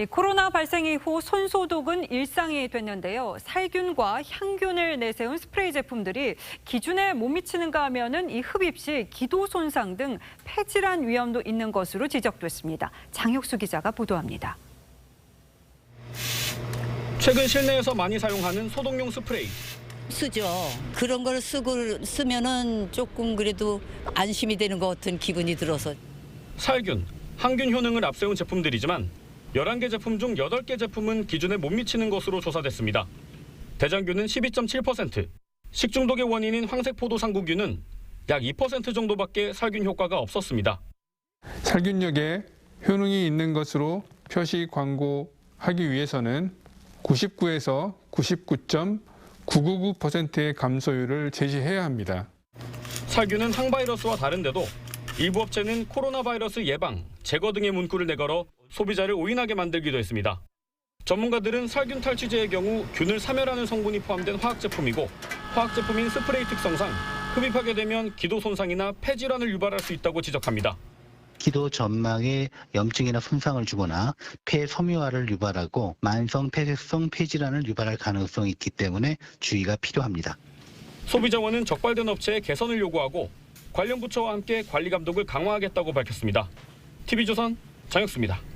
이 코로나 발생 이후 손 소독은 일상이 됐는데요. 살균과 향균을 내세운 스프레이 제품들이 기준에 못 미치는가 하면은 이 흡입 시 기도 손상 등 폐질환 위험도 있는 것으로 지적됐습니다. 장혁수 기자가 보도합니다. 최근 실내에서 많이 사용하는 소독용 스프레이. 쓰죠. 그런 걸 쓰고 쓰면은 조금 그래도 안심이 되는 것 같은 기분이 들어서 살균, 항균 효능을 앞세운 제품들이지만 11개 제품 중 8개 제품은 기준에 못 미치는 것으로 조사됐습니다. 대장균은 12.7%, 식중독의 원인인 황색 포도 상구균은 약 2% 정도밖에 살균 효과가 없었습니다. 살균력에 효능이 있는 것으로 표시 광고하기 위해서는 99에서 99.999%의 감소율을 제시해야 합니다. 살균은 항바이러스와 다른데도 일부 업체는 코로나 바이러스 예방, 제거 등의 문구를 내걸어 소비자를 오인하게 만들기도 했습니다. 전문가들은 살균 탈취제의 경우 균을 사멸하는 성분이 포함된 화학 제품이고 화학 제품인 스프레이 특성상 흡입하게 되면 기도 손상이나 폐질환을 유발할 수 있다고 지적합니다. 기도 전막에 염증이나 손상을 주거나 폐 섬유화를 유발하고 만성 폐쇄성 폐질환을 유발할 가능성이 있기 때문에 주의가 필요합니다. 소비자원은 적발된 업체에 개선을 요구하고 관련 부처와 함께 관리 감독을 강화하겠다고 밝혔습니다. TV조선 장혁수입니다.